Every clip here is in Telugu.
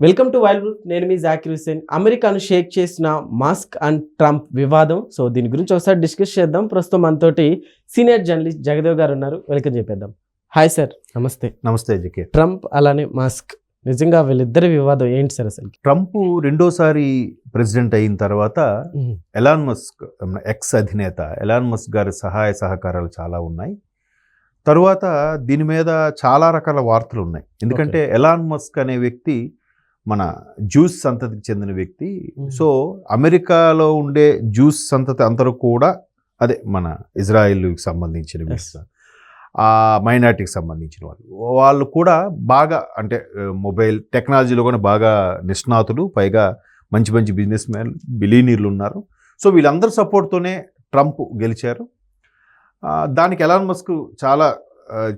వెల్కమ్ టు వైల్డ్ నేను మీ జాకిర్ హుసేన్ అమెరికాను షేక్ చేసిన మాస్క్ అండ్ ట్రంప్ వివాదం. సో దీని గురించి ఒకసారి డిస్కస్ చేద్దాం. ప్రస్తుతం మనతోటి సీనియర్ జర్నలిస్ట్ జగదేవ్ గారు ఉన్నారు. వెల్కమ్ చెప్పేద్దాం. Hi sir. నమస్తే. నమస్తే జకే ట్రంప్ అలానే మాస్క్. నిజంగా వీళ్ళిద్దరి వివాదం ఏంటి సార్ అసలు? ట్రంప్ రెండోసారి ప్రెసిడెంట్ అయిన తర్వాత ఎలాన్ మస్క్ మన ఎక్స్ అధినేత ఎలాన్ మస్క్ గారి సహాయ సహకారాలు చాలా ఉన్నాయి. తరువాత దీని మీద చాలా రకాల వార్తలు ఉన్నాయి. ఎందుకంటే ఎలాన్ మస్క్ అనే వ్యక్తి మన జ్యూస్ సంతతికి చెందిన వ్యక్తి. సో అమెరికాలో ఉండే జ్యూస్ సంతతి అందరూ కూడా అదే మన ఇజ్రాయిల్కి సంబంధించిన ఆ మైనార్టీకి సంబంధించిన వాళ్ళు. వాళ్ళు కూడా బాగా అంటే మొబైల్ టెక్నాలజీలో కూడా బాగా నిష్ణాతులు పైగా మంచి మంచి బిజినెస్ మ్యాన్ బిలీనీర్లు ఉన్నారు. సో వీళ్ళందరి సపోర్ట్తోనే ట్రంప్ గెలిచారు. దానికి ఎలాన్ మస్క్ చాలా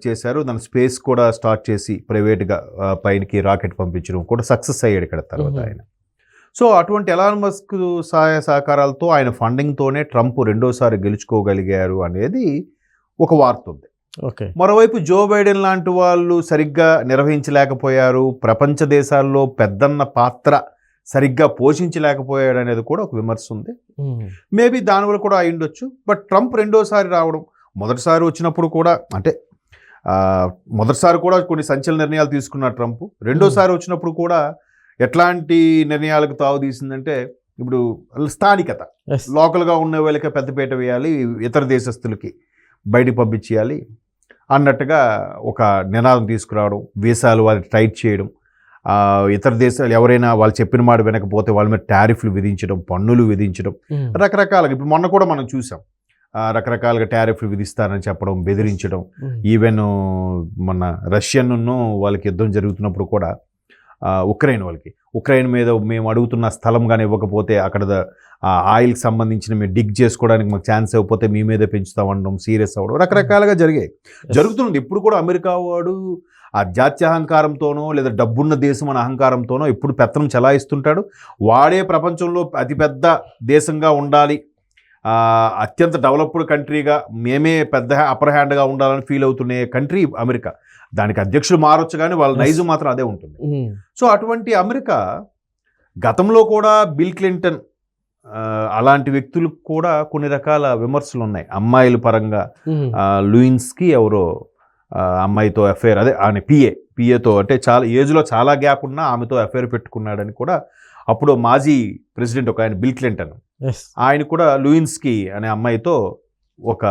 చేశారు. దాని స్పేస్ కూడా స్టార్ట్ చేసి ప్రైవేట్గా పైనకి రాకెట్ పంపించడం కూడా సక్సెస్ అయ్యాడు ఇక్కడ తర్వాత. ఆయన. సో అటువంటి ఎలాన్ మస్క్ సహాయ సహకారాలతో ఆయన ఫండింగ్తోనే ట్రంప్ రెండోసారి గెలుచుకోగలిగారు అనేది ఒక వార్త ఉంది. ఓకే. మరోవైపు జో బైడెన్ లాంటి వాళ్ళు సరిగ్గా నిర్వహించలేకపోయారు. ప్రపంచ దేశాల్లో పెద్దన్న పాత్ర సరిగ్గా పోషించలేకపోయాడు అనేది కూడా ఒక విమర్శ ఉంది. మేబీ దానివల్ల కూడా అయి ఉండొచ్చు బట్ ట్రంప్ రెండోసారి రావడం మొదటిసారి వచ్చినప్పుడు కూడా అంటే మొదటిసారి కూడా కొన్ని సంచలన నిర్ణయాలు తీసుకున్నారు ట్రంప్. రెండోసారి వచ్చినప్పుడు కూడా ఎట్లాంటి నిర్ణయాలకు తావు తీసిందంటే ఇప్పుడు స్థానికత. లోకల్గా ఉన్న వాళ్ళకి పెద్దపీట వేయాలి ఇతర దేశస్తులకి బయటికి పంపించేయాలి అన్నట్టుగా ఒక నినాదం తీసుకురావడం వీసాలు వాళ్ళకి టైట్ చేయడం ఇతర దేశాలు ఎవరైనా వాళ్ళు చెప్పిన మాట వినకపోతే వాళ్ళ మీద టారిఫ్లు విధించడం పన్నులు విధించడం రకరకాలుగా. ఇప్పుడు మొన్న కూడా మనం చూసాం. రకరకాలుగా టారిఫ్లు విధిస్తారని చెప్పడం బెదిరించడం ఈవెన్ మన రష్యన్ను వాళ్ళకి యుద్ధం జరుగుతున్నప్పుడు కూడా ఉక్రెయిన్ వాళ్ళకి. ఉక్రెయిన్ మీద మేము అడుగుతున్న స్థలం కానీ ఇవ్వకపోతే అక్కడ ఆయిల్కి సంబంధించిన మేము డిగ్ చేసుకోవడానికి మాకు ఛాన్స్ ఇవ్వకపోతే మీ మీదే పెంచుతామనడం సీరియస్ అవ్వడం రకరకాలుగా జరిగాయి. జరుగుతుంది ఇప్పుడు కూడా అమెరికా వాడు ఆ జాత్యహంకారంతోనో లేదా డబ్బున్న దేశం అనే అహంకారంతోనో ఎప్పుడు పెత్తనం చలాయిస్తుంటాడు. వాడే ప్రపంచంలో అతిపెద్ద దేశంగా ఉండాలి అత్యంత డెవలప్డ్ కంట్రీగా మేమే పెద్ద అప్పర్ హ్యాండ్గా ఉండాలని ఫీల్ అవుతున్న కంట్రీ అమెరికా. దానికి అధ్యక్షులు మారొచ్చు కానీ వాళ్ళ. నైజం మాత్రం అదే ఉంటుంది. సో అటువంటి అమెరికా గతంలో కూడా బిల్ క్లింటన్ అలాంటి వ్యక్తులకు కూడా కొన్ని రకాల విమర్శలు ఉన్నాయి అమ్మాయిల పరంగా లూయిన్స్కి ఎవరో అమ్మాయితో అఫైర్ అదే ఆయన పిఏ పిఏతో అంటే చాలా ఏజ్లో చాలా గ్యాప్ ఉన్నా ఆమెతో అఫైర్ పెట్టుకున్నాడని కూడా అప్పుడు మాజీ ప్రెసిడెంట్ ఒక ఆయన బిల్ క్లింటన్ ఆయన కూడా లూయిన్స్కి అనే అమ్మాయితో ఒక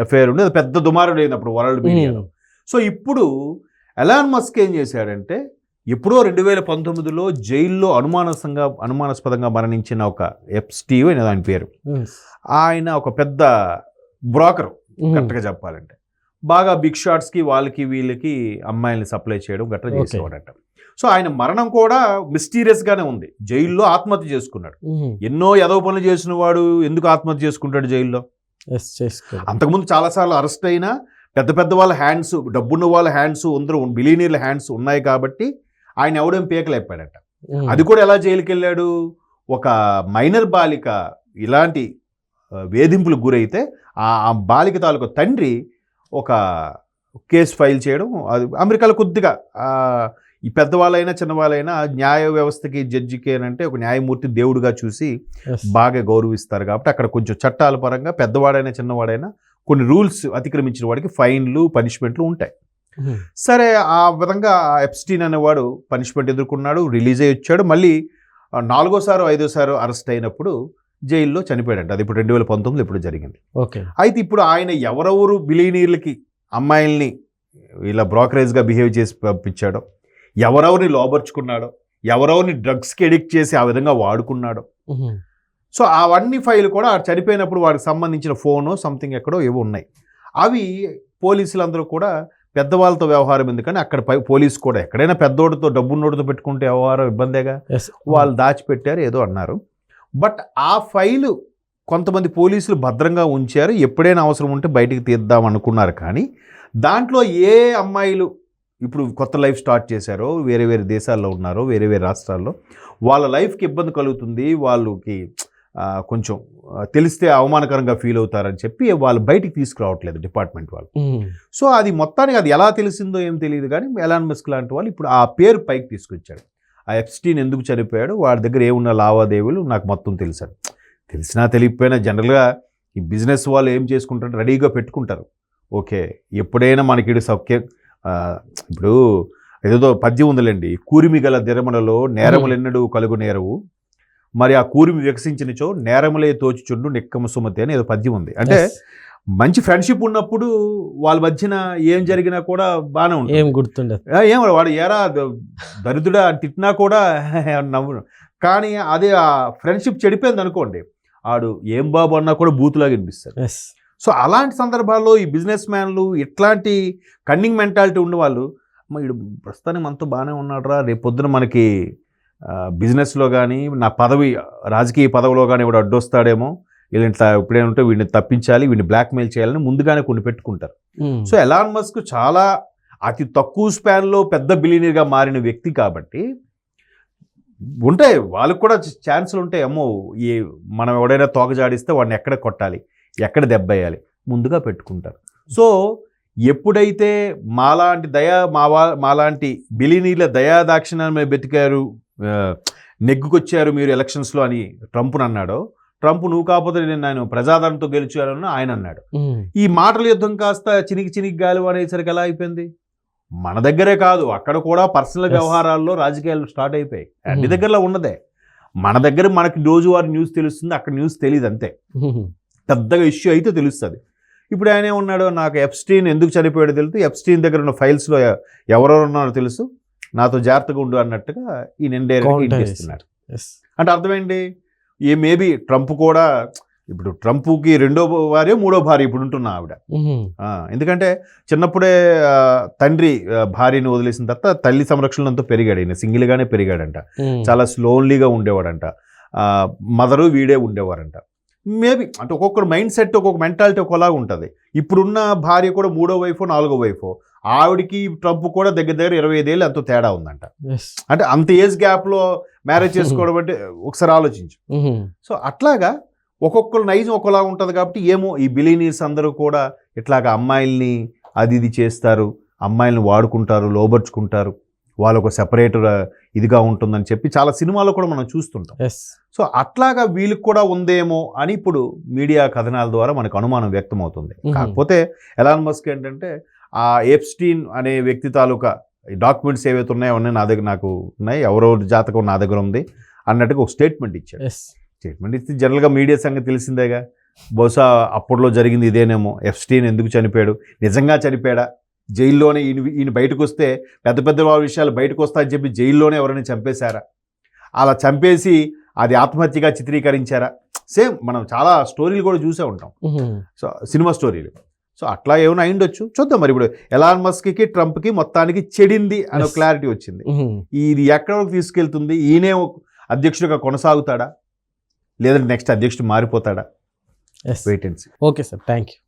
అఫైర్ ఉండి అది పెద్ద దుమారం లేదు అప్పుడు వరల్డ్ మీడియాలో. సో ఇప్పుడు ఎలాన్ మస్క్ ఏం చేశాడంటే ఎప్పుడో రెండు వేల పంతొమ్మిదిలో జైల్లో అనుమానసంగా అనుమానాస్పదంగా మరణించిన ఒక ఎఫ్ స్టీవ్ అనే ఆయన పేరు. ఆయన ఒక పెద్ద బ్రోకర్ కరెక్ట్గా చెప్పాలంటే. బాగా బిగ్ షాట్స్కి వాళ్ళకి వీళ్ళకి అమ్మాయిల్ని సప్లై చేయడం గట్రా. చేసేవాడట. సో ఆయన మరణం కూడా మిస్టీరియస్గానే ఉంది. జైల్లో ఆత్మహత్య చేసుకున్నాడు. ఎన్నో ఎదవ పనులు చేసిన వాడు ఎందుకు ఆత్మహత్య చేసుకుంటాడు జైల్లో? అంతకుముందు చాలాసార్లు అరెస్ట్ అయినా పెద్ద పెద్ద వాళ్ళ హ్యాండ్స్ డబ్బున్న వాళ్ళ హ్యాండ్స్ అందరూ బిలీనీర్ల హ్యాండ్స్ ఉన్నాయి కాబట్టి ఆయన ఎవడేం పీకలేపాడట అది కూడా ఎలా జైలుకి వెళ్ళాడు ఒక మైనర్ బాలిక ఇలాంటి వేధింపులకు గురైతే ఆ ఆ బాలిక తాలూకు తండ్రి ఒక కేసు ఫైల్ చేయడం అది అమెరికాలో కొద్దిగా ఈ పెద్దవాళ్ళైనా చిన్నవాళ్ళైనా న్యాయ వ్యవస్థకి జడ్జికి అంటే ఒక న్యాయమూర్తి దేవుడిగా చూసి బాగా గౌరవిస్తారు కాబట్టి అక్కడ కొంచెం చట్టాల పరంగా పెద్దవాడైనా చిన్నవాడైనా కొన్ని రూల్స్ అతిక్రమించిన వాడికి ఫైన్లు పనిష్మెంట్లు ఉంటాయి. సరే ఆ విధంగా ఎప్స్టీన్ అనేవాడు పనిష్మెంట్ ఎదుర్కొన్నాడు రిలీజ్ అయ్యి వచ్చాడు. మళ్ళీ నాలుగోసారో ఐదోసారో అరెస్ట్ అయినప్పుడు జైల్లో చనిపోయాడంట. అది ఇప్పుడు రెండు వేల పంతొమ్మిది ఇప్పుడు జరిగింది. ఓకే. అయితే ఇప్పుడు ఆయన ఎవరెవరు బిలీనీర్లకి అమ్మాయిల్ని ఇలా బ్రోకరేజ్గా బిహేవ్ చేసి పంపించాడో ఎవరెవరిని లోబర్చుకున్నాడో ఎవరెవరిని డ్రగ్స్కి ఎడిక్ట్ చేసి ఆ విధంగా వాడుకున్నాడో. సో అవన్నీ ఫైల్ కూడా చనిపోయినప్పుడు వాడికి సంబంధించిన ఫోను సంథింగ్ ఎక్కడో ఏవో ఉన్నాయి. అవి పోలీసులందరూ కూడా పెద్దవాళ్ళతో వ్యవహారం ఎందుకని అక్కడ పై పోలీసు కూడా ఎక్కడైనా పెద్దోడితో డబ్బున్నోడితో పెట్టుకుంటే వ్యవహారం ఇబ్బందేగా? వాళ్ళు దాచిపెట్టారు ఏదో అన్నారు. బట్ ఆ ఫైలు కొంతమంది పోలీసులు భద్రంగా ఉంచారు. ఎప్పుడైనా అవసరం ఉంటే బయటికి తీద్దాం అనుకున్నారు కానీ దాంట్లో ఏ అమ్మాయిలు ఇప్పుడు కొత్త లైఫ్ స్టార్ట్ చేశారో వేరే వేరే దేశాల్లో ఉన్నారో వేరే వేరే రాష్ట్రాల్లో వాళ్ళ లైఫ్కి ఇబ్బంది కలుగుతుంది. వాళ్ళకి కొంచెం తెలిస్తే అవమానకరంగా ఫీల్ అవుతారని చెప్పి వాళ్ళు బయటికి తీసుకురావట్లేదు డిపార్ట్మెంట్ వాళ్ళు. సో అది మొత్తానికి అది ఎలా తెలిసిందో ఏం తెలియదు కానీ ఎలాన్ మస్క్ లాంటి వాళ్ళు ఇప్పుడు ఆ పేరు పైకి తీసుకొచ్చాడు ఆ ఎప్స్టీన్ ఎందుకు చనిపోయాడు? వాడి దగ్గర ఏమున్న లావాదేవీలు? నాకు మొత్తం తెలుసాడు తెలిసినా తెలియకపోయినా జనరల్గా ఈ బిజినెస్ వాళ్ళు ఏం చేసుకుంటారు రెడీగా పెట్టుకుంటారు. ఓకే ఎప్పుడైనా మనకి సౌఖ్యం ఆ, ఇప్పుడు ఏదో పద్యం ఉందిలేండి. కూరిమి గల దిరమలలో నేరములెన్నడు కలుగు నేరవు. మరి ఆ కూరిమి వికసించినచో నేరములే తోచుచుండు నిక్కమ సుమతి అని ఏదో పద్యం ఉంది. అంటే. మంచి ఫ్రెండ్షిప్ ఉన్నప్పుడు వాళ్ళ మధ్యన ఏం జరిగినా కూడా బాగానే ఉంటుంది. ఏం గుర్తుండదు. ఏం వాడు ద- దరిద్రుడా అని తిట్టినా కూడా నవ్వు. కానీ అదే ఆ ఫ్రెండ్షిప్ చెడిపోయింది అనుకోండి ఆడు ఏం బాబు అన్నా కూడా బూతులాగా వినిపిస్తారు ఎస్ సో అలాంటి సందర్భాల్లో ఈ బిజినెస్ మ్యాన్లు ఇట్లాంటి కన్నింగ్ మెంటాలిటీ ఉన్నవాళ్ళు "అమ్మ, వీడు ప్రస్తుతానికి మనతో బాగానే ఉన్నాడురా రేపు పొద్దున మనకి బిజినెస్లో కానీ నా పదవి రాజకీయ పదవిలో కానీ వాడు అడ్డొస్తాడేమో వీళ్ళు ఇట్లా ఇప్పుడేమంటే వీడిని తప్పించాలి వీడిని బ్లాక్మెయిల్ చేయాలని ముందుగానే కొన్ని పెట్టుకుంటారు. సో ఎలాన్ మస్క్ చాలా అతి తక్కువ స్పాన్లో పెద్ద బిలీనియర్గా మారిన వ్యక్తి కాబట్టి ఉంటాయి వాళ్ళకు కూడా ఛాన్సులు ఉంటాయి. అమ్మో ఈ మనం ఎవడైనా తోక జాడిస్తే వాడిని ఎక్కడ కొట్టాలి ఎక్కడ దెబ్బేయాలి ముందుగా పెట్టుకుంటారు. సో ఎప్పుడైతే మాలాంటి దయా మావా మాలాంటి బిలీనీల దయా దాక్షిణ్యాన్ని బతికారు నెగ్గుకొచ్చారు మీరు ఎలక్షన్స్లో అని ట్రంప్ని అన్నాడో ట్రంప్ నువ్వు కాకపోతే నేను నేను ప్రజాదరణతో గెలిచారని ఆయన అన్నాడు. ఈ మాటల యుద్ధం కాస్త చినికి చినికి గాలి అనేసరికి ఎలా అయిపోయింది? మన దగ్గరే కాదు అక్కడ కూడా పర్సనల్. వ్యవహారాల్లో రాజకీయాలు స్టార్ట్ అయిపోయాయి. అన్ని. దగ్గరలో ఉన్నదే. మన దగ్గర మనకి రోజువారీ న్యూస్ తెలుస్తుంది అక్కడ న్యూస్ తెలియదు అంతే. పెద్దగా ఇష్యూ అయితే తెలుస్తుంది. ఇప్పుడు ఆయన ఏమన్నాడు నాకు ఎప్స్టీన్ ఎందుకు చనిపోయాడో తెలుసు ఎప్స్టీన్ దగ్గర ఉన్న ఫైల్స్లో ఎవరెవరు ఉన్నారో తెలుసు. నాతో జాగ్రత్తగా ఉండు అన్నట్టుగా ఈయన ఎస్ అంటే అర్థం ఏంటి? ఏ మేబీ ట్రంప్ కూడా ఇప్పుడు ట్రంప్కి రెండో భార్య మూడో భార్య ఇప్పుడు ఉంటున్న ఆవిడ. ఎందుకంటే చిన్నప్పుడే తండ్రి భార్యని వదిలేసిన తర్వాత తల్లి సంరక్షణతో పెరిగాడు. ఈయన సింగిల్గానే పెరిగాడంట. చాలా స్లోన్లీగా ఉండేవాడంట. మదరు వీడే ఉండేవారంట. మేబీ అంటే ఒక్కొక్కరు మైండ్ సెట్ ఒక్కొక్క మెంటాలిటీ ఒకలాగా ఉంటుంది. ఇప్పుడున్న భార్య కూడా మూడో వైఫో నాలుగో వైఫో. ఆవిడకి ట్రంప్ కూడా దగ్గర దగ్గర ఇరవై ఐదేళ్ళు ఎంతో తేడా ఉందంట. అంటే అంత ఏజ్ గ్యాప్లో మ్యారేజ్ చేసుకోవడం అంటే ఒకసారి ఆలోచించు. సో అట్లాగా ఒక్కొక్కరు నైజం ఒకలా ఉంటుంది కాబట్టి ఏమో ఈ బిలీనీర్స్ అందరూ కూడా ఇట్లాగా అమ్మాయిల్ని అది ఇది చేస్తారు అమ్మాయిల్ని వాడుకుంటారు లోబర్చుకుంటారు వాళ్ళు ఒక సెపరేట్ ఇదిగా ఉంటుందని చెప్పి చాలా సినిమాల్లో కూడా మనం చూస్తుంటాం. సో అట్లాగా వీళ్ళకి కూడా ఉందేమో అని ఇప్పుడు మీడియా కథనాల ద్వారా మనకు అనుమానం వ్యక్తమవుతుంది. కాకపోతే ఎలాన్ మస్క్ ఏంటంటే ఆ ఎప్స్టీన్ అనే వ్యక్తి తాలూకా డాక్యుమెంట్స్ ఏవైతే ఉన్నాయో అవన్నీ నా దగ్గర నాకు ఉన్నాయి. ఎవరో జాతకం నా దగ్గర ఉంది. అన్నట్టుగా ఒక స్టేట్మెంట్ ఇచ్చాడు. స్టేట్మెంట్ ఇస్తే జనరల్గా మీడియా సంగతి తెలిసిందేగా? బహుశా అప్పట్లో జరిగింది ఇదేనేమో. ఎఫ్స్టీన్ ఎందుకు చనిపోయాడు? నిజంగా చనిపోయాడా? జైల్లోనే ఈయన ఈయన బయటకు వస్తే పెద్ద పెద్ద విషయాలు బయటకు వస్తాయని చెప్పి జైల్లోనే ఎవరైనా చంపేశారా? అలా చంపేసి అది ఆత్మహత్యగా చిత్రీకరించారా? సేమ్ మనం చాలా స్టోరీలు కూడా చూసే ఉంటాం. సో సినిమా స్టోరీలు. సో అట్లా ఏమైనా అయిండొచ్చు. చూద్దాం మరి ఇప్పుడు ఎలాన్ మస్క్కి ట్రంప్కి మొత్తానికి చెడింది అనే. క్లారిటీ వచ్చింది. ఇది ఎక్కడ వరకు తీసుకెళ్తుంది? ఈయనే అధ్యక్షుడిగా కొనసాగుతాడా? లేదంటే నెక్స్ట్ అధ్యక్షుడు మారిపోతాడా? Wait and okay sir thank you